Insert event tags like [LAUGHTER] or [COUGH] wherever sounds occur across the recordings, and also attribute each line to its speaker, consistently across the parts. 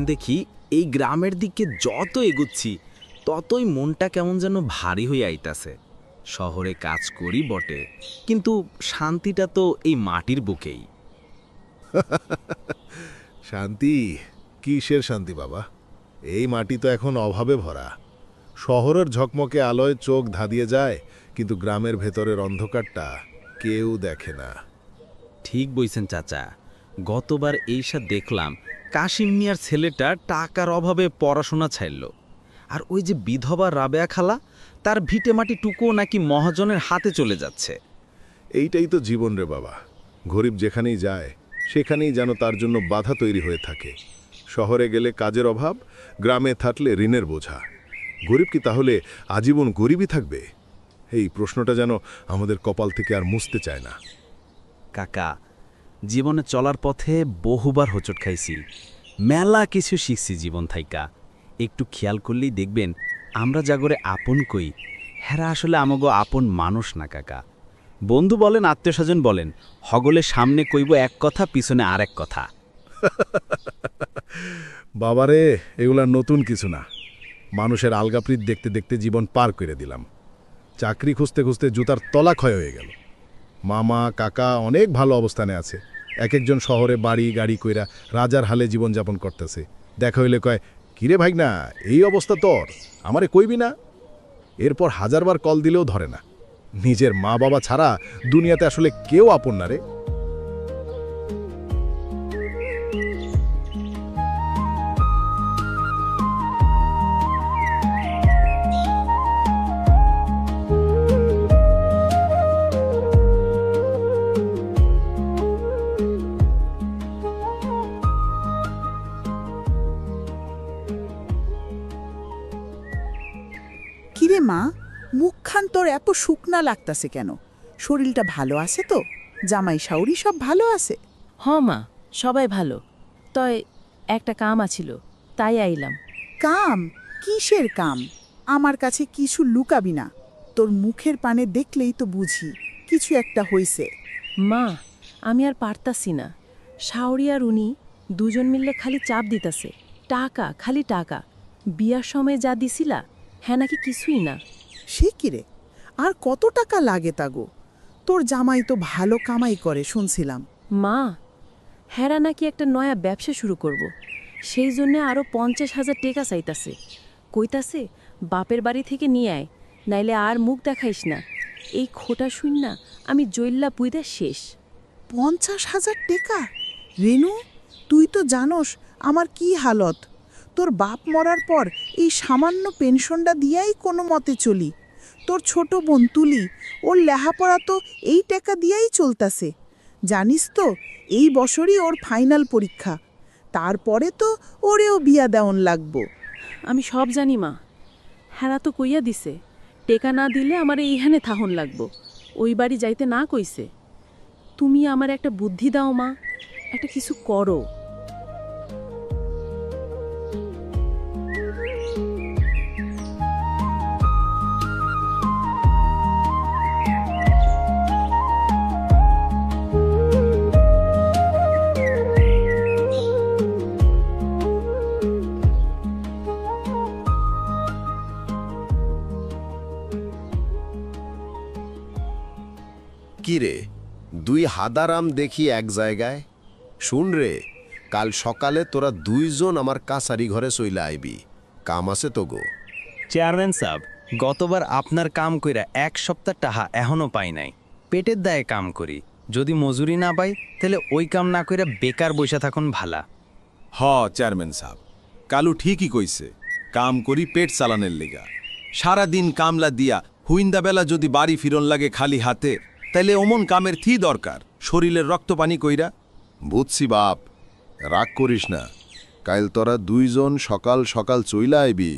Speaker 1: দেখেন দেখি এই গ্রামের দিকে যত এগুচ্ছি ততই মনটা কেমন যেন ভারী হয়ে আইতাছে। শহরে কাজ করি বটে কিন্তু শান্তিটা তো এই মাটির বুকেই। [LAUGHS]
Speaker 2: শান্তি? কিসের শান্তি বাবা? এই মাটি তো এখন অভাবে ভরা। শহরের ঝকমকে আলোয় চোখ ধাঁধিয়ে যায় কিন্তু গ্রামের ভেতরের অন্ধকারটা কেউ দেখে না।
Speaker 1: ঠিক বইছেন চাচা গতবার এইসা দেখলাম কাশিম মিয়ার ছেলেটা টাকার অভাবে পড়াশোনা ছাড়ল। আর ওই যে বিধবা রাবেয়া খালা তার ভিটে মাটি টুকুও নাকি মহাজনের হাতে চলে যাচ্ছে।
Speaker 2: এইটাই তো জীবন রে বাবা। গরিব যেখানেই যায় সেখানেই যেন তার জন্য বাধা তৈরি হয়ে থাকে। শহরে গেলে কাজের অভাব গ্রামে থাকলে ঋণের বোঝা। গরিব কি তাহলে আজীবন গরিবই থাকবে? এই প্রশ্নটা যেন আমাদের কপাল থেকে আর মুছতে চায় না।
Speaker 3: কাকা জীবনে চলার পথে বহুবার হোঁচট খাইছি। মেলা কিছু শিখছি জীবন থাইকা। একটু খেয়াল করলেই দেখবেন, আমরা জাগরে আপন কই, হেরা আসলে আমাগো আপন মানুষ না কাকা। বন্ধু বলেন আত্মীয় স্বজন বলেন, হগলে সামনে কইব এক কথা, পিছনে আর এক কথা। [LAUGHS]
Speaker 2: বাবারে, এগুলা নতুন কিছু না। মানুষের আলগাপ্রীত দেখতে দেখতে জীবন পার করে দিলাম। চাকরি খুঁজতে খুঁজতে জুতার তলা ক্ষয় হয়ে গেল। মামা, কাকা অনেক ভালো অবস্থানে আছে। এক একজন শহরে বাড়ি, গাড়ি কইরা রাজার হালে জীবনযাপন করতেছে। দেখা হইলে কয়, কিরে ভাই না এই অবস্থা তোর? আমারে কইবি না? এরপর হাজারবার কল দিলেও ধরে না। নিজের মা বাবা ছাড়া দুনিয়াতে আসলে কেউ আপন না রে।
Speaker 4: শুকনা লাগতাছে কেন? শরীরটা ভালো আছে তো? জামাই শাউরি সব ভালো আছে?
Speaker 5: হ মা সবাই ভালো। তয় একটা কাম আছিল তাই আইলাম।
Speaker 4: কাম? কিসের কাম? আমার কাছে কিছু লুকাবি না। তোর মুখের পানে দেখলেই তো বুঝি কিছু একটা হইছে।
Speaker 5: মা আমি আর পারতাছি না। শাওরি আর উনি দুজন মিললে খালি চাপ দিতাছে। টাকা খালি টাকা। বিয়ার সময় যা দিছিলা হ্যাঁ নাকি কিছুই না।
Speaker 4: সে কিরে আর কত টাকা লাগে তাগো তোর জামাই তো ভালো কামাই করে শুনছিলাম।
Speaker 5: মা হেরা নাকি একটা নয়া ব্যবসা শুরু করব। সেই জন্য আরও পঞ্চাশ হাজার টেকা চাইতাছে। কইতাছে বাপের বাড়ি থেকে নিয়ে আয় নাইলে আর মুখ দেখাইস না। এই খোটা শুন না আমি জৈল্লা পুইদা শেষ।
Speaker 4: পঞ্চাশ হাজার টাকা? রেনু তুই তো জানোস আমার কি হালত। তোর বাপ মরার পর এই সামান্য পেনশনটা দিয়াই কোনো মতে চলি। তোর ছোট বোন তুলি, ওর লেহাপড়া তো এই টাকা দিয়াই চলতাছে। জানিস তো, এই বছরই ওর ফাইনাল পরীক্ষা। তারপরে তো ওরেও বিয়া দেওয়ন লাগবো।
Speaker 5: আমি সব জানি, মা। হেরা তো কইয়া দিছে, টেকা না দিলে আমার এইখানে থাহন লাগবো। ওই বাড়ি যাইতে না কইছে। তুমি আমার একটা বুদ্ধি দাও, মা। একটা কিছু করো।
Speaker 6: কিরে? দুই হাদারাম দেখি এক জায়গায়। শুন রে কাল সকালে তোরা দুইজন আমার কাছারি ঘরে চইলা আইবি। কাম আছে তো গো
Speaker 3: চেয়ারম্যান সাহেব গতবার আপনার কাম কইরা এক সপ্তাহ টাহা এখনও পাই নাই। পেটের দায়ে কাম করি। যদি মজুরি না পাই তাহলে ওই কাম না কইরা বেকার বসে থাকুন ভালা।
Speaker 7: হ চেয়ারম্যান সাহেব। কালু ঠিকই কইছে কাম করি পেট চালানের লেগা। সারা দিন কামলা দিয়া হুইন্দাবেলা যদি বাড়ি ফিরন লাগে খালি হাতে তাইলে অমন কামের থি দরকার শরীরের রক্ত পানি কইরা।
Speaker 2: বুঝছি বাপ রাগ করিস না। কাইল তোরা দুইজন সকাল সকাল চইলা আইবি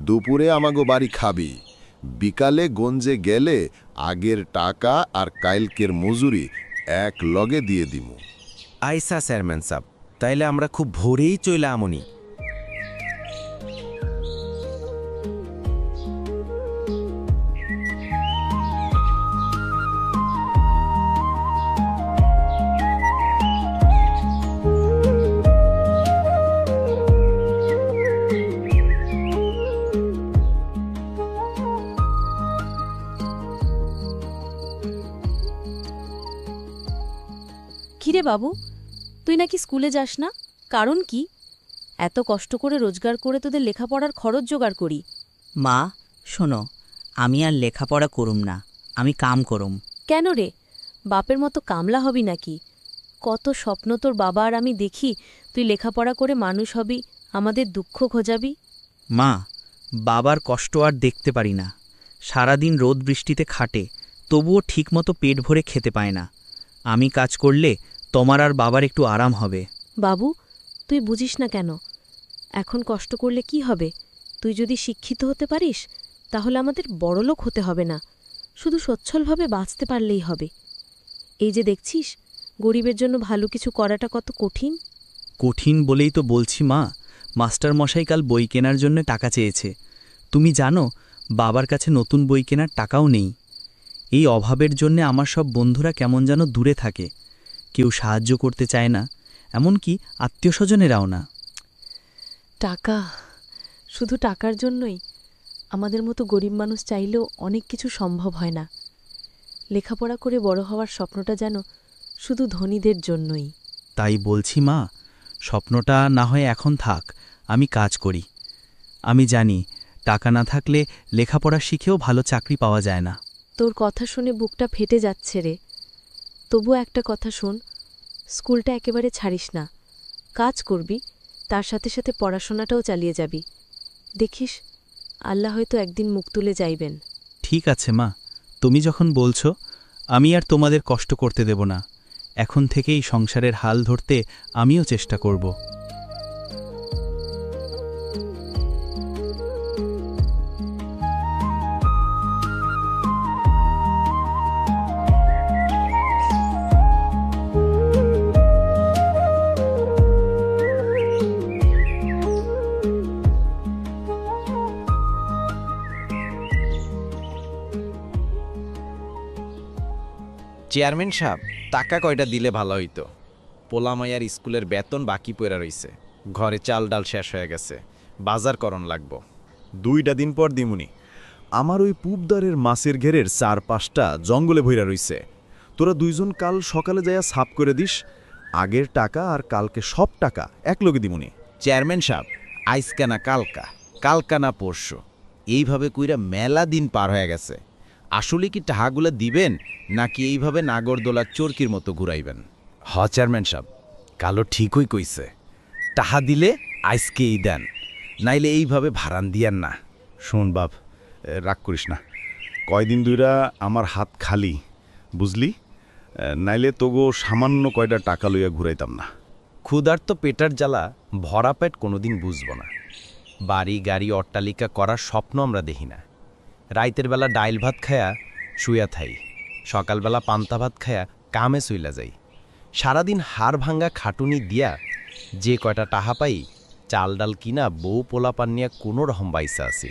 Speaker 2: দুপুরে আমাগো বাড়ি খাবি। বিকালে গঞ্জে গেলে আগের টাকা আর কাইলকের মজুরি এক লগে দিয়ে দিমু।
Speaker 3: আইসা চেয়ারম্যান সাহেব তাইলে আমরা খুব ভোরেই চইলা আমনি।
Speaker 8: বাবু তুই নাকি স্কুলে যাস না? কারণ কি? এত কষ্ট করে রোজগার করে তোদের লেখাপড়ার খরচ জোগাড় করি।
Speaker 9: মা শোনো আমি আর লেখাপড়া করুম না আমি কাম করুম।
Speaker 8: কেন রে? বাপের মতো কামলা হবি নাকি? কত স্বপ্ন তোর বাবা আর আমি দেখি তুই লেখাপড়া করে মানুষ হবি আমাদের দুঃখ খোঁজাবি?
Speaker 9: মা বাবার কষ্ট আর দেখতে পারি না। সারাদিন রোদ বৃষ্টিতে খাটে তবুও ঠিকমতো পেট ভরে খেতে পায় না। আমি কাজ করলে তোমার আর বাবার একটু আরাম হবে।
Speaker 8: বাবু তুই বুঝিস না কেন? এখন কষ্ট করলে কি হবে? তুই যদি শিক্ষিত হতে পারিস তাহলে আমাদের বড়লোক হতে হবে না। শুধু সচ্ছলভাবে বাঁচতে পারলেই হবে। এই যে দেখছিস গরিবের জন্য ভালো কিছু করাটা কত কঠিন?
Speaker 9: কঠিন বলেই তো বলছি মা মাস্টার মশাই কাল বই কেনার জন্য টাকা চেয়েছে। তুমি জানো বাবার কাছে নতুন বই কেনার টাকাও নেই। এই অভাবের জন্যে আমার সব বন্ধুরা কেমন যেন দূরে থাকে। কেউ সাহায্য করতে চায় না এমনকি আত্মীয় স্বজনেরাও না।
Speaker 8: টাকা শুধু টাকার জন্যই। আমাদের মতো গরিব মানুষ চাইলেও অনেক কিছু সম্ভব হয় না। লেখাপড়া করে বড় হওয়ার স্বপ্নটা যেন শুধু ধনীদের জন্যই।
Speaker 9: তাই বলছি মা স্বপ্নটা না হয় এখন থাক আমি কাজ করি। আমি জানি টাকা না থাকলে লেখাপড়া শিখেও ভালো চাকরি পাওয়া যায় না।
Speaker 8: তোর কথা শুনে বুকটা ফেটে যাচ্ছে রে। তবু একটা কথা শোন, স্কুলটা একেবারে ছাড়িস না। কাজ করবি, তার সাথে সাথে পড়াশোনাটাও চালিয়ে যাবি। দেখিস, আল্লাহ হয়তো একদিন মুখ তুলে যাইবেন।
Speaker 9: ঠিক আছে মা, তুমি যখন বলছ, আমি আর তোমাদের কষ্ট করতে দেব না। এখন থেকেই সংসারের হাল ধরতে আমিও চেষ্টা করব।
Speaker 1: চেয়ারম্যান সাহেব, টাকা কয়টা দিলে ভালো হইতো? পোলামাইয়ার স্কুলের বেতন বাকি পড়ে রইছে। ঘরে চাল ডাল শেষ হয়ে গেছে। বাজার করণ লাগবো।
Speaker 7: দুইটা দিন পর দিমুনি। আমার ওই পুবদারের মাছের ঘেরের চার পাঁচটা জঙ্গলে ভইরা রইছে। তোরা দুইজন কাল সকালে যাইয়া সাপ করে দিস। আগের টাকা আর কালকে সব টাকা এক লগে দিমুনি।
Speaker 1: চেয়ারম্যান সাহেব আইসকা না কালকা কালকা না পরশু। এইভাবে কইরা মেলা দিন পার হয়ে গেছে। আসলে কি টাহাগুলা দিবেন, নাকি এইভাবে নাগরদোলার চরকির মতো ঘুরাইবেন? হ, চেয়ারম্যান সাহেব, কালো ঠিকই কইছে। টাহা দিলে আইসকেই দেন, নাইলে এইভাবে ভাড়ান দিয়েন না।
Speaker 7: শোন বাপ রাগ করিস না। কয়দিন দুইরা আমার হাত খালি, বুঝলি? নাইলে তোগো সামান্য কয়টা টাকা লইয়া ঘুরাইতাম না।
Speaker 1: ক্ষুধার্ত পেটার জ্বালা ভরা পেট কোনোদিন বুঝব না। বাড়ি গাড়ি অট্টালিকা করার স্বপ্ন আমরা দেখি না। রাইতের বেলা ডাইল ভাত খায়া শুয়া থাই। সকালবেলা পান্তা ভাত খায়া কামে শুইলা যাই। সারাদিন হাড় ভাঙ্গা খাটুনি দিয়া যে কয়টা টাহা পাই, চাল ডাল কিনা বউ পোলাপান নিয়া কোনো রকম বাইসা আছি।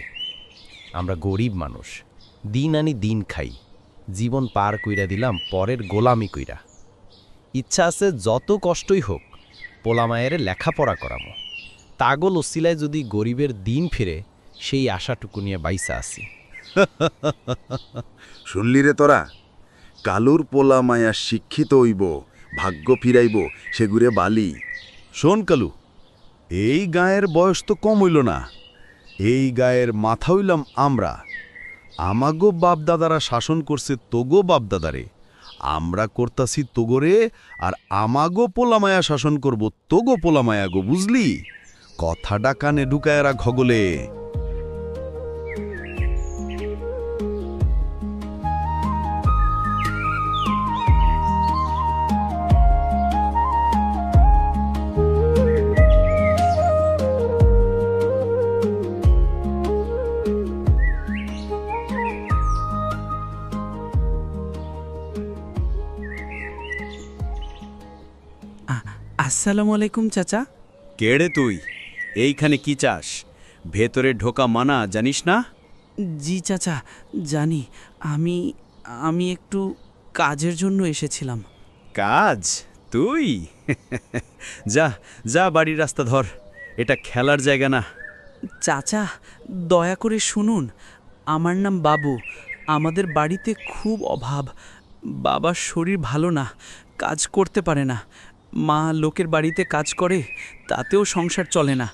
Speaker 1: আমরা গরিব মানুষ, দিন আনি দিন খাই। জীবন পার কইরা দিলাম পরের গোলামি কইরা। ইচ্ছা আছে যত কষ্টই হোক পোলামায়ের লেখাপড়া করামো। তাগল ওসিলায় যদি গরিবের দিন ফিরে, সেই আশাটুকু নিয়ে বাইসা আছি।
Speaker 10: শুনলি রে তোরা? কালুর পোলা মায়া শিক্ষিত হইব, ভাগ্য ফিরাইব, সেগুরে বালি।
Speaker 7: শোন কালু, এই গায়ের বয়স তো কম হইল না। এই গায়ের মাথা হইলাম আমরা। আমাগো বাপদাদারা শাসন করছে তোগো বাপদাদারে। আমরা করতাছি তোগরে, আর আমাগো পোলামায়া শাসন করব তোগো পোলামায়া গো, বুঝলি? কথাটা কানে ঢুকায়রা ঘগলে
Speaker 11: আসসালামু আলাইকুম চাচা।
Speaker 12: কেড়ে তুই? এইখানে কি চাস? ভেতরে ঢোকা মানা জানিস না?
Speaker 11: জি চাচা জানি। আমি আমি একটু কাজের জন্য এসেছিলাম।
Speaker 12: কাজ? তুই? যা যা বাড়ির রাস্তা ধর। এটা খেলার জায়গা না।
Speaker 11: চাচা দয়া করে শুনুন। আমার নাম বাবু। আমাদের বাড়িতে খুব অভাব। বাবার শরীর ভালো না।
Speaker 9: কাজ করতে পারে না। মা লোকের বাড়িতে কাজ করে, তাতেও সংসার চলে না।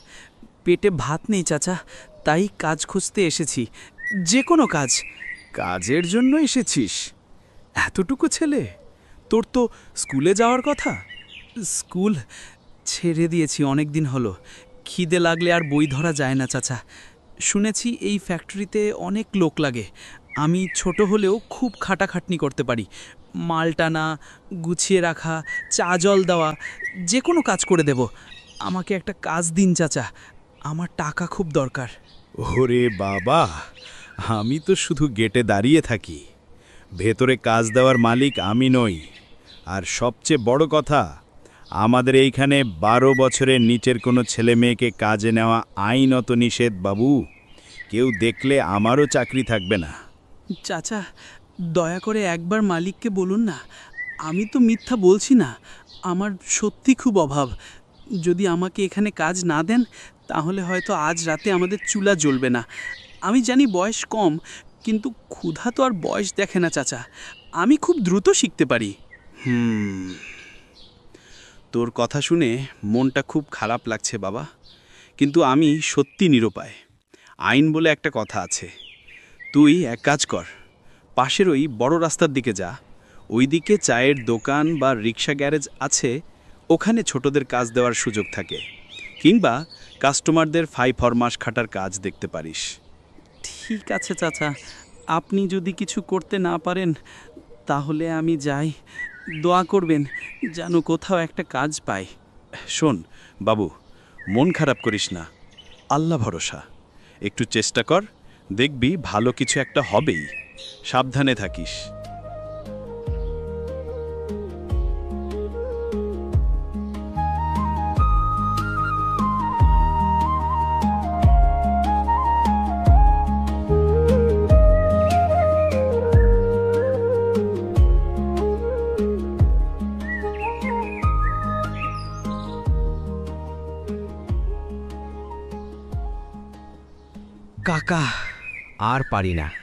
Speaker 9: পেটে ভাত নেই, চাচা, তাই কাজ খুঁজতে এসেছি। যে কোনো কাজ।
Speaker 13: কাজের জন্য এসেছিস। এতটুকু ছেলে? তোর তো স্কুলে যাওয়ার কথা?
Speaker 9: স্কুল? ছেড়ে দিয়েছি অনেক দিন হলো। খিদে লাগলে আর বই ধরা যায় না, চাচা। শুনেছি এই ফ্যাক্টরিতে অনেক লোক লাগে। আমি ছোট হলেও খুব খাটাখাটনি করতে পারি। মাল টানা গুছিয়ে রাখা চা জল দেওয়া যে কোনো কাজ করে দেব। আমাকে একটা কাজ দিন চাচা। আমার টাকা খুব দরকার।
Speaker 13: ওরে বাবা আমি তো শুধু গেটে দাঁড়িয়ে থাকি। ভেতরে কাজ দেওয়ার মালিক আমি নই। আর সবচেয়ে বড় কথা আমাদের এইখানে বারো বছরের নিচের কোনো ছেলে মেয়েকে কাজে নেওয়া আইনত নিষেধ বাবু। কেউ দেখলে আমারও চাকরি থাকবে না।
Speaker 9: চাচা দয়া করে একবার মালিককে বলুন না। আমি তো মিথ্যা বলছি না। আমার সত্যি খুব অভাব। যদি আমাকে এখানে কাজ না দেন, তাহলে হয়তো আজ রাতে আমাদের চুলা জ্বলবে না। আমি জানি বয়স কম, কিন্তু ক্ষুধা তো আর বয়স দেখে না, চাচা। আমি খুব দ্রুত শিখতে পারি। হুম। তোর কথা শুনে মনটা খুব খারাপ লাগছে, বাবা। কিন্তু আমি সত্যি নিরুপায়। আইন বলে একটা কথা আছে। তুই এক কাজ কর। পাশের ওই বড় রাস্তার দিকে যা। ওইদিকে চায়ের দোকান বা রিক্সা গ্যারেজ আছে ওখানে ছোটদের কাজ দেওয়ার সুযোগ থাকে। কিংবা কাস্টমারদের ফাই ফরমাস খাটার কাজ দেখতে পারিস। ঠিক আছে চাচা আপনি যদি কিছু করতে না পারেন তাহলে আমি যাই। দোয়া করবেন যেন কোথাও একটা কাজ পাই। শোন বাবু মন খারাপ করিস না। আল্লাহ ভরসা। একটু চেষ্টা কর দেখবি ভালো কিছু একটা হবেই। সাবধানে থাকিস।
Speaker 1: কাকা আর পারি না।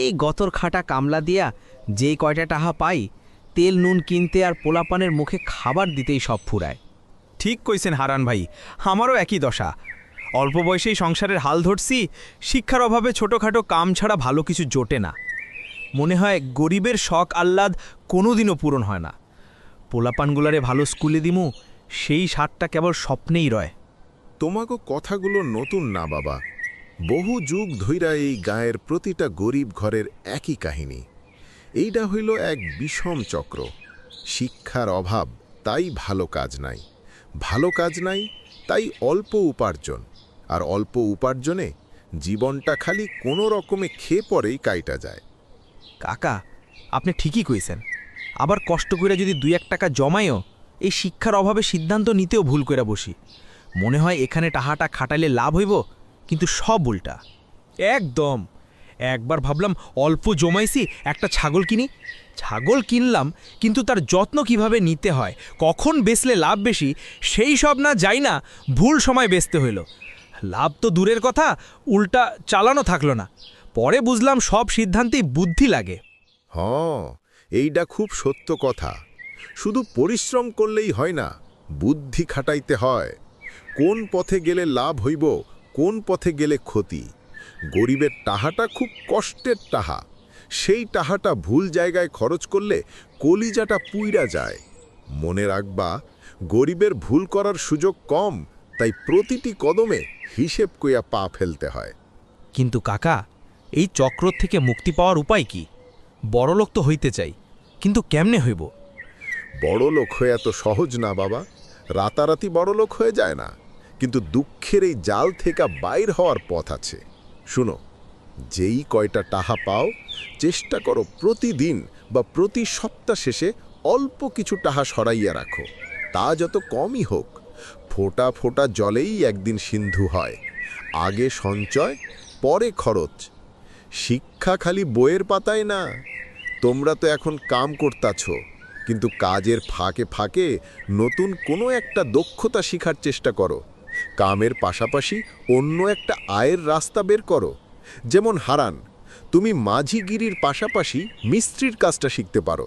Speaker 1: এই গতর খাটা কামলা দিয়া যেই কয়টা টাহা পাই, তেল, নুন কিনতে আর পোলাপানের মুখে খাবার দিতেই সব ফুরায়।
Speaker 14: ঠিক কইছেন হারান ভাই, আমারও একই দশা। অল্প বয়সেই সংসারের হাল ধরছি, শিক্ষার অভাবে ছোটোখাটো কাম ছাড়া ভালো কিছু জোটে না। মনে হয় গরিবের শখ আহ্লাদ কোনোদিনও পূরণ হয় না। পোলাপানগুলারে ভালো স্কুলে দিমু, সেই স্বাদটা কেবল স্বপ্নেই রয়।
Speaker 2: তোমাকে কথাগুলো নতুন না বাবা। বহু যুগ ধইরা এই গায়ের প্রতিটা গরিব ঘরের একই কাহিনী। এইটা হইল এক বিষম চক্র। শিক্ষার অভাব, তাই ভালো কাজ নাই। ভালো কাজ নাই, তাই অল্প উপার্জন। আর অল্প উপার্জনে জীবনটা খালি কোনো রকমে খেয়ে পরেই কাইটা যায়।
Speaker 14: কাকা, আপনি ঠিকই কইছেন। আবার কষ্ট করে যদি দুই এক টাকা জমায়ও, এই শিক্ষার অভাবে সিদ্ধান্ত নিতেও ভুল করে বসি। মনে হয় এখানে টাহাটা খাটাইলে লাভ হইব? কিন্তু সব উল্টা। একদম। একবার ভাবলাম অল্প জমাইছি, একটা ছাগল কিনি। ছাগল কিনলাম, কিন্তু তার যত্ন কীভাবে নিতে হয়, কখন বেচলে লাভ বেশি, সেই সব না যাই না, ভুল সময় বেচতে হইল। লাভ তো দূরের কথা, উল্টা চালানো থাকল না। পরে বুঝলাম সব সিদ্ধান্তেই বুদ্ধি লাগে।
Speaker 2: হ এইটা খুব সত্য কথা। শুধু পরিশ্রম করলেই হয় না, বুদ্ধি খাটাইতে হয়। কোন পথে গেলে লাভ হইব কোন পথে গেলে ক্ষতি? গরিবের টাহাটা খুব কষ্টের টাহা সেই টাহাটা ভুল জায়গায় খরচ করলে কলিজাটা পুইরা যায়। মনে রাখবা গরিবের ভুল করার সুযোগ কম তাই প্রতিটি কদমে হিসেব কইয়া পা ফেলতে হয়।
Speaker 14: কিন্তু কাকা এই চক্র থেকে মুক্তি পাওয়ার উপায় কি? বড়লোক তো হইতে চাই কিন্তু কেমনে হইব?
Speaker 2: বড় লোক হয়ে এত সহজ না বাবা। রাতারাতি বড় লোক হয়ে যায় না। কিন্তু দুঃখের এই জাল থেকে বাইর হওয়ার পথ আছে। শুনো, যেই কয়টা টাহা পাও, চেষ্টা করো প্রতিদিন বা প্রতি সপ্তাহ শেষে অল্প কিছু টাহা সরাইয়া রাখো। তা যত কমই হোক, ফোটা ফোঁটা জলেই একদিন সিন্ধু হয়। আগে সঞ্চয়, পরে খরচ। শিক্ষা খালি বইয়ের পাতায় না। তোমরা তো এখন কাম করতাছ, কিন্তু কাজের ফাঁকে ফাঁকে নতুন কোনো একটা দক্ষতা শিখার চেষ্টা করো। কামের পাশাপাশি অন্য একটা আয়ের রাস্তা বের করো। যেমন হারান, তুমি মাঝিগিরির পাশাপাশি মিস্ত্রির কাজটা শিখতে পারো।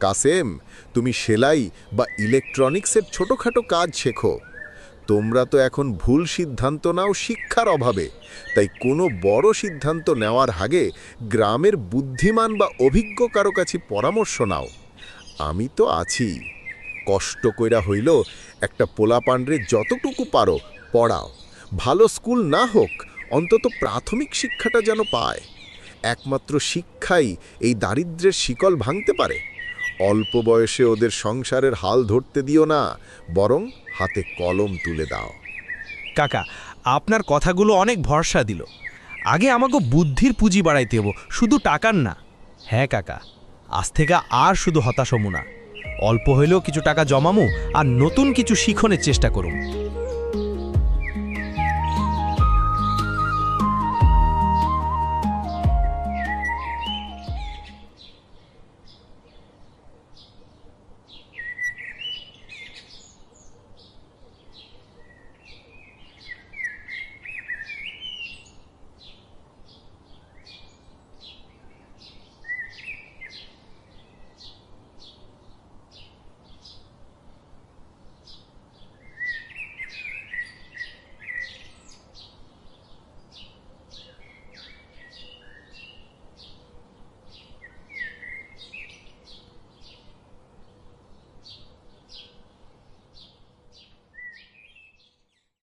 Speaker 2: কাসেম, তুমি সেলাই বা ইলেকট্রনিক্সের ছোটোখাটো কাজ শেখো। তোমরা তো এখন ভুল সিদ্ধান্ত নাও শিক্ষার অভাবে। তাই কোনো বড় সিদ্ধান্ত নেওয়ার আগে গ্রামের বুদ্ধিমান বা অভিজ্ঞ কারও কাছে পরামর্শ নাও। আমি তো আছি। কষ্ট কইরা হইল একটা পোলা পান্ডরে যতটুকু পারো পড়াও। ভালো স্কুল না হোক, অন্তত প্রাথমিক শিক্ষাটা যেন পায়। একমাত্র শিক্ষাই এই দারিদ্র্যের শিকল ভাঙতে পারে। অল্প বয়সে ওদের সংসারের হাল ধরতে দিও না, বরং হাতে কলম তুলে দাও।
Speaker 14: কাকা, আপনার কথাগুলো অনেক ভরসা দিল। আগে আমাকে বুদ্ধির পুঁজি বাড়াইতে হব, শুধু টাকার না। হ্যাঁ কাকা, আজ থেকে আর শুধু হতাশ না। অল্প হইলেও কিছু টাকা জমামু, আর নতুন কিছু শিখনের চেষ্টা করুম।